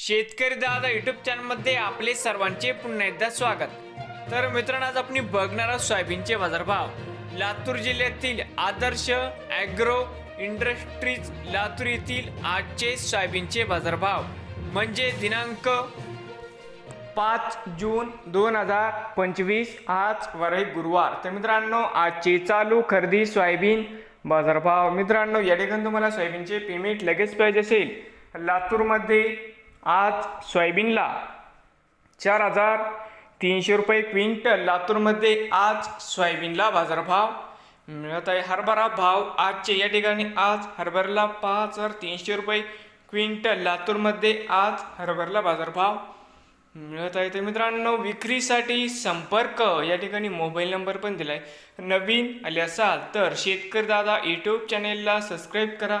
शेतकरी दादा युट्यूब चॅनलमध्ये आपले सर्वांचे पुन्हा एकदा स्वागत. तर मित्रांनो आज आपण बघणार आहोत सोयाबीनचे बाजारभाव. लातूर जिल्ह्यातील आदर्श ॲग्रो इंडस्ट्रीज लातूर येथील आजचे सोयाबीनचे बाजारभाव. म्हणजे दिनांक पाच जून दोन हजार पंचवीस आज वरही गुरुवार. तर मित्रांनो आजचे चालू खरेदी सोयाबीन बाजारभाव. मित्रांनो या ठिकाणी तुम्हाला सोयाबीनचे पेमेंट लगेच पाहिजे असेल. लातूरमध्ये आज सोयाबीनला चार हजार तीनशे रुपये क्विंटल लातूरमध्ये आज सोयाबीनला बाजारभाव मिळत आहे. हरभरा भाव आजचे या ठिकाणी आज हरभऱ्याला पाच हजार तीनशे रुपये क्विंटल लातूरमध्ये आज हरभऱ्याला बाजारभाव मिळत आहे. तर मित्रांनो विक्रीसाठी संपर्क या ठिकाणी मोबाईल नंबर पण दिला आहे नवीन आले असाल तर शेतकरी दादा यूट्यूब चॅनेलला सबस्क्राईब करा.